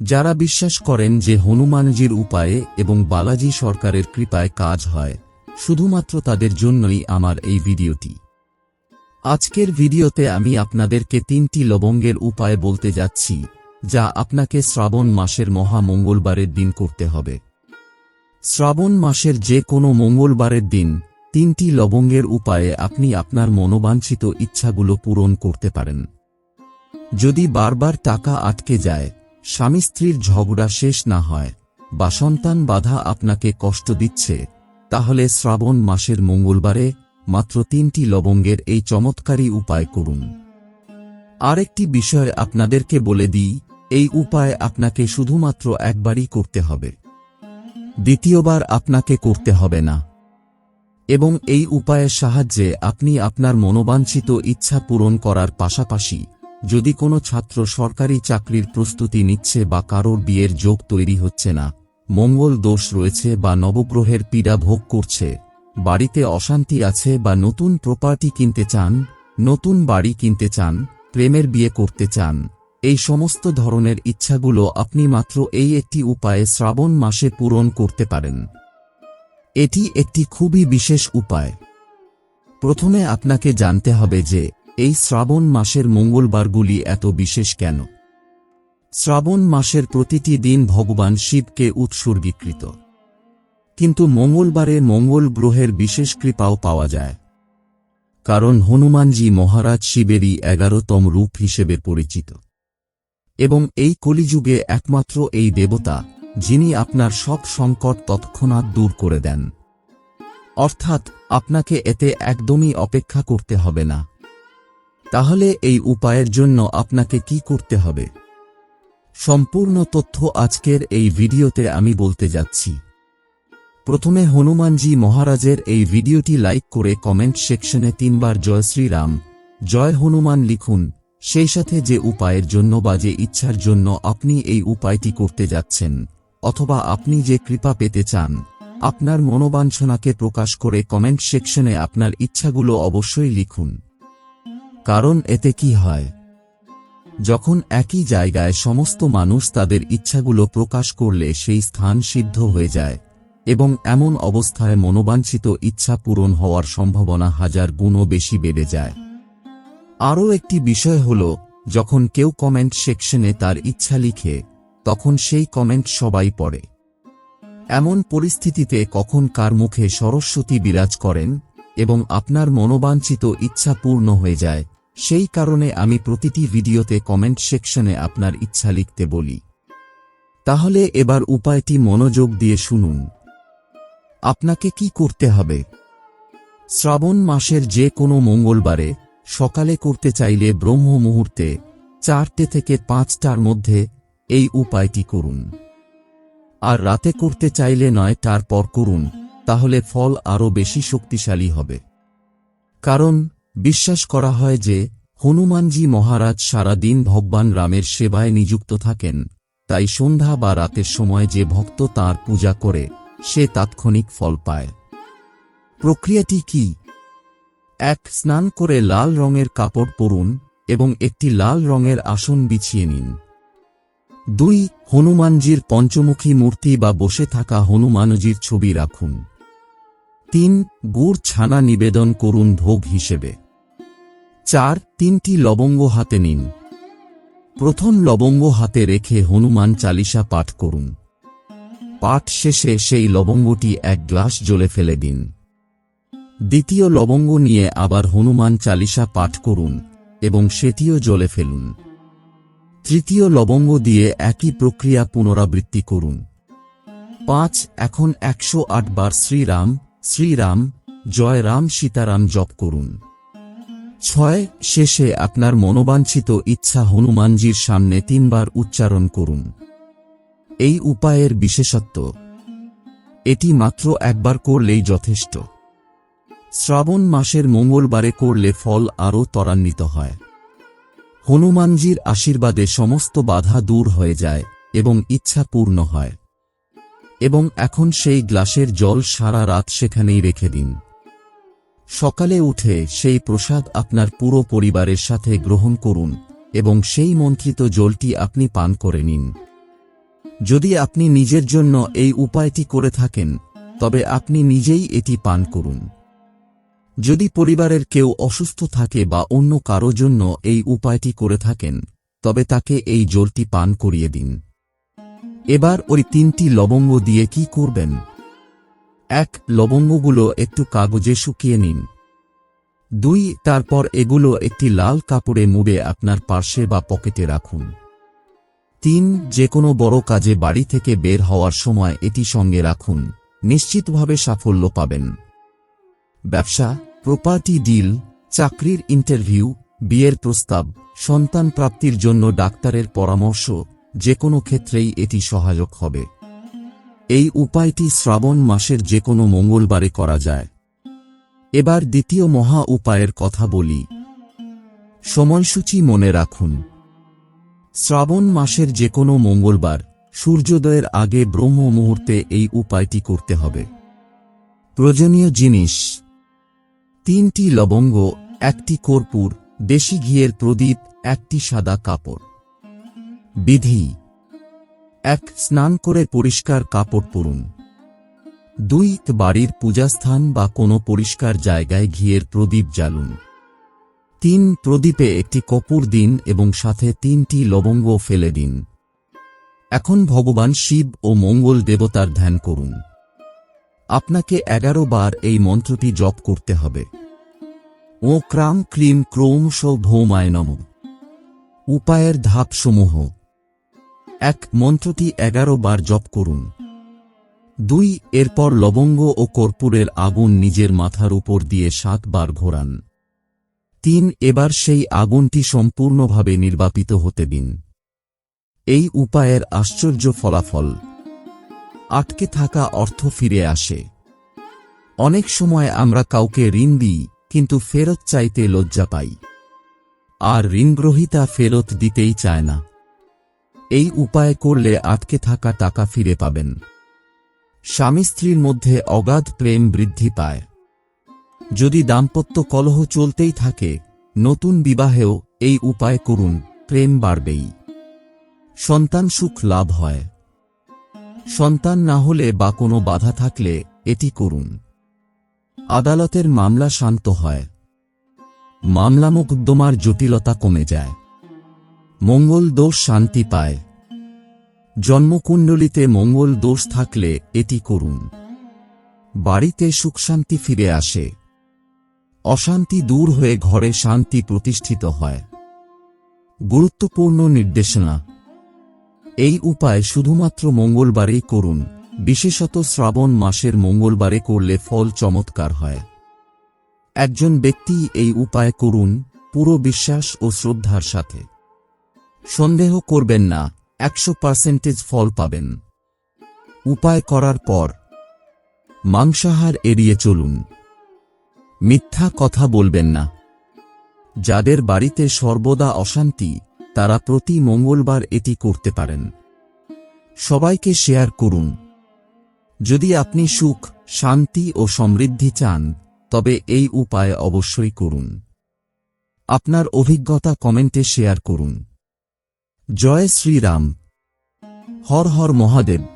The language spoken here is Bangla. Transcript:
যারা বিশ্বাস করেন যে হনুমানজির উপায়ে এবং বালাজি সরকারের কৃপায় কাজ হয়, শুধুমাত্র তাদের জন্যই আমার এই ভিডিওটি। আজকের ভিডিওতে আমি আপনাদেরকে তিনটি লবঙ্গের উপায় বলতে যাচ্ছি, যা আপনাকে শ্রাবণ মাসের মহা মঙ্গলবারের দিন করতে হবে। শ্রাবণ মাসের যে কোনো মঙ্গলবারের দিন, তিনটি লবঙ্গের উপায়ে আপনি আপনার মনোবাঞ্ছিত ইচ্ছাগুলো পূরণ করতে পারেন। যদি বারবার টাকা আটকে যায় স্বামী স্ত্রীর ঝগড়া শেষ না হয়, বা সন্তান বাধা আপনাকে কষ্ট দিচ্ছে, তাহলে শ্রাবণ মাসের মঙ্গলবারে মাত্র তিনটি লবঙ্গের এই চমৎকারী উপায় করুন। আরেকটি বিষয় আপনাদেরকে বলে দিই, এই উপায় আপনাকে শুধুমাত্র একবারই করতে হবে। দ্বিতীয়বার আপনাকে করতে হবে না। এবং এই উপায়ের সাহায্যে আপনি আপনার মনোবাঞ্ছিত ইচ্ছা পূরণ করার পাশাপাশি যদি কোনো ছাত্র সরকারি চাকরির প্রস্তুতি নিচ্ছে বা কারোর বিয়ের যোগ তৈরি হচ্ছে না, মঙ্গল দোষ রয়েছে বা নবগ্রহের পীড়া ভোগ করছে, বাড়িতে অশান্তি আছে বা নতুন প্রপার্টি কিনতে চান, নতুন বাড়ি কিনতে চান, প্রেমের বিয়ে করতে চান, এই সমস্ত ধরনের ইচ্ছাগুলো আপনি মাত্র এই একটি উপায়ে শ্রাবণ মাসে পূরণ করতে পারেন। এটি একটি খুবই বিশেষ উপায়। প্রথমে আপনাকে জানতে হবে যে এই শ্রাবণ মাসের মঙ্গলবারগুলি এত বিশেষ কেন? শ্রাবণ মাসের প্রতিটি দিন ভগবান শিবকে উৎসর্গীকৃত। কিন্তু মঙ্গলবারে মঙ্গল গ্রহের বিশেষ কৃপাও পাওয়া যায়। কারণ হনুমানজি মহারাজ শিবেরই এগারোতম রূপ হিসেবে পরিচিত। এবং এই কলিযুগে একমাত্র এই দেবতা, যিনি আপনার সব সংকট তৎক্ষণাৎ দূর করে দেন। অর্থাৎ আপনাকে এতে একদমই অপেক্ষা করতে হবে না। তাহলে এই উপায়ের জন্য আপনাকে কি করতে হবে? সম্পূর্ণ তথ্য আজকের এই ভিডিওতে আমি বলতে যাচ্ছি। প্রথমে হনুমানজি মহারাজের এই ভিডিওটি লাইক করে কমেন্ট সেকশনে তিনবার জয় শ্রীরাম, জয় হনুমান লিখুন, সেই সাথে যে উপায়ের জন্য বা যে ইচ্ছার জন্য আপনি এই উপায়টি করতে যাচ্ছেন, অথবা আপনি যে কৃপা পেতে চান, আপনার মনোবাঞ্ছনাকে প্রকাশ করে কমেন্ট সেকশনে আপনার ইচ্ছাগুলো অবশ্যই লিখুন। কারণ এতে কি হয়? যখন একই জায়গায় সমস্ত মানুষ তাদের ইচ্ছাগুলো প্রকাশ করলে সেই স্থান সিদ্ধ হয়ে যায়, এবং এমন অবস্থায় মনোবাঞ্ছিত ইচ্ছা পূরণ হওয়ার সম্ভাবনা হাজার গুণও বেশি বেড়ে যায়। আরও একটি বিষয় হল, যখন কেউ কমেন্ট সেকশনে তার ইচ্ছা লিখে, তখন সেই কমেন্ট সবাই পড়ে। এমন পরিস্থিতিতে কখন কার মুখে সরস্বতী বিরাজ করেন, এবং আপনার মনোবাঞ্ছিত ইচ্ছা পূর্ণ হয়ে যায় সেই কারণে আমি প্রতিটি ভিডিওতে কমেন্ট সেকশনে আপনার ইচ্ছা লিখতে বলি। তাহলে এবার উপায়টি মনোযোগ দিয়ে শুনুন। আপনাকে কি করতে হবে? শ্রাবণ মাসের যে কোনো মঙ্গলবারে সকালে করতে চাইলে ব্রহ্ম মুহূর্তে চারটে থেকে পাঁচটার মধ্যে এই উপায়টি করুন। আর রাতে করতে চাইলে নয়টার পর করুন, তাহলে ফল আরও বেশি শক্তিশালী হবে। কারণ বিশ্বাস করা হয় যে, হনুমানজি মহারাজ সারা দিন ভগবান রামের সেবায় নিযুক্ত থাকেন। তাই সন্ধ্যা বা রাতের সময় যে ভক্ত তার পূজা করে, সে তাৎক্ষণিক ফল পায়। প্রক্রিয়াটি কি? এক, স্নান করে লাল রঙের কাপড় পরুন এবং একটি লাল রঙের আসন বিছিয়ে নিন। দুই, হনুমানজির পঞ্চমুখী মূর্তি বা বসে থাকা হনুমানজির ছবি রাখুন। তিন, গুড় ছানা নিবেদন করুন ভোগ হিসেবে। চার তিনটি লবঙ্গ হাতে নিন। প্রথম লবঙ্গ হাতে রেখে হনুমান চালিসা পাঠ করুন। পাঠ শেষে সেই লবঙ্গটি এক গ্লাস জলে ফেলে দিন। দ্বিতীয় লবঙ্গ নিয়ে আবার হনুমান চালিসা পাঠ করুন এবং সেটিও জলে ফেলুন। তৃতীয় লবঙ্গ দিয়ে একই প্রক্রিয়া পুনরাবৃত্তি করুন। পাঁচ, এখন একশো আট বার শ্রীরাম শ্রীরাম জয় রাম সীতারাম জপ করুন। ছয় শেষে আপনার মনোবাঞ্ছিত ইচ্ছা হনুমানজির সামনে তিনবার উচ্চারণ করুন। এই উপায়ের বিশেষত্ব, এটি মাত্র একবার করলেই যথেষ্ট। শ্রাবণ মাসের মঙ্গলবারে করলে ফল আরও ত্বরান্বিত হয়। হনুমানজির আশীর্বাদে সমস্ত বাধা দূর হয়ে যায় এবং ইচ্ছা পূর্ণ হয়। এবং এখন সেই গ্লাসের জল সারা রাত সেখানেই রেখে দিন। সকালে উঠে সেই প্রসাদ আপনার পুরো পরিবারের সাথে গ্রহণ করুন, এবং সেই মন্ত্রিত জলটি আপনি পান করে নিন। যদি আপনি নিজের জন্য এই উপায়টি করে থাকেন, তবে আপনি নিজেই এটি পান করুন। যদি পরিবারের কেউ অসুস্থ থাকে বা অন্য কারও জন্য এই উপায়টি করে থাকেন, তবে তাকে এই জলটি পান করিয়ে দিন। এবার ওই তিনটি লবঙ্গ দিয়ে কি করবেন? এক, লবঙ্গগুলো একটু কাগজে শুকিয়ে নিন। দুই, তারপর এগুলো একটি লাল কাপড়ে মুড়ে আপনার পার্শ্বে বা পকেটে রাখুন। তিন যে কোনো বড় কাজে বাড়ি থেকে বের হওয়ার সময় এটি সঙ্গে রাখুন। নিশ্চিতভাবে সাফল্য পাবেন। ব্যবসা, প্রপার্টি ডিল, চাকরির ইন্টারভিউ, বিয়ের প্রস্তাব, সন্তান প্রাপ্তির জন্য ডাক্তারের পরামর্শ যে কোনো ক্ষেত্রেই এটি সহায়ক হবে। এই উপায়টি শ্রাবণ মাসের যে কোনো মঙ্গলবারে করা যায়। এবার দ্বিতীয় মহা উপায়ের কথা বলি। সময়সূচি মনে রাখুন। শ্রাবণ মাসের যে কোনো মঙ্গলবার, সূর্যোদয়ের আগে ব্রহ্ম মুহূর্তে এই উপায়টি করতে হবে। প্রয়োজনীয় জিনিস। তিনটি লবঙ্গ, একটি কর্পূর, দেশি ঘিয়ের প্রদীপ, একটি সাদা কাপড়। বিধি। এক স্নান করে পরিষ্কার কাপড় পরুন। দুই বাড়ির পূজাস্থান বা কোনো পরিষ্কার জায়গায় ঘিয়ের প্রদীপ জ্বালুন। তিন প্রদীপে একটি কপুর দিন এবং সাথে তিনটি লবঙ্গ ফেলে দিন। এখন ভগবান শিব ও মঙ্গল দেবতার ধ্যান করুন। আপনাকে এগারো বার এই মন্ত্রটি জপ করতে হবে। ও ক্রাম ক্রিম ক্রোম সৌ ভৌমায় নম। উপায়ের ধাপসমূহ এক মন্ত্রটি এগারো বার জপ করুন। দুই, এরপর লবঙ্গ ও কর্পূরের আগুন নিজের মাথার উপর দিয়ে সাতবার ঘোরান। তিন, এবার সেই আগুনটি সম্পূর্ণভাবে নির্বাপিত হতে দিন। এই উপায়ের আশ্চর্য ফলাফল। আটকে থাকা অর্থ ফিরে আসে। অনেক সময় আমরা কাউকে ঋণ দিই, কিন্তু ফেরত চাইতে লজ্জা পাই। আর ঋণগ্রহিতা ফেরত দিতেই চায় না। এই উপায় করলে আটকে থাকা টাকা ফিরে পাবেন। স্বামী স্ত্রীর মধ্যে অগাধ প্রেম বৃদ্ধি পায়। যদি দাম্পত্য কলহ চলতেই থাকে, নতুন বিবাহেও এই উপায় করুন, প্রেম বাড়বেই। সন্তান সুখ লাভ হয়। সন্তান না হলে বা কোনো বাধা থাকলে এটি করুন। আদালতের মামলা শান্ত হয়। মামলা মোকদ্দমার জটিলতা কমে যায়। মঙ্গল দোষ শান্তি পায়। জন্মকুণ্ডলিতে মঙ্গল দোষ থাকলে এটি করুন। বাড়িতে সুখশান্তি ফিরে আসে। অশান্তি দূর হয়ে ঘরে শান্তি প্রতিষ্ঠিত হয়। গুরুত্বপূর্ণ নির্দেশনা। এই উপায় শুধুমাত্র মঙ্গলবারেই করুন। বিশেষত শ্রাবণ মাসের মঙ্গলবারে করলে ফল চমৎকার হয়। একজন ব্যক্তি এই উপায় করুন, পুরো বিশ্বাস ও শ্রদ্ধার সাথে। সন্দেহ করবেন না, একশো পার্সেন্টেজ ফল পাবেন। উপায় করার পর, মাংসাহার এড়িয়ে চলুন। মিথ্যা কথা বলবেন না। যাদের বাড়িতে সর্বদা অশান্তি, তারা প্রতি মঙ্গলবার এটি করতে পারেন। সবাইকে শেয়ার করুন। যদি আপনি সুখ, শান্তি ও সমৃদ্ধি চান, তবে এই উপায় অবশ্যই করুন। আপনার অভিজ্ঞতা কমেন্টে শেয়ার করুন। জয় শ্রীরাম। হর হর মহাদেব।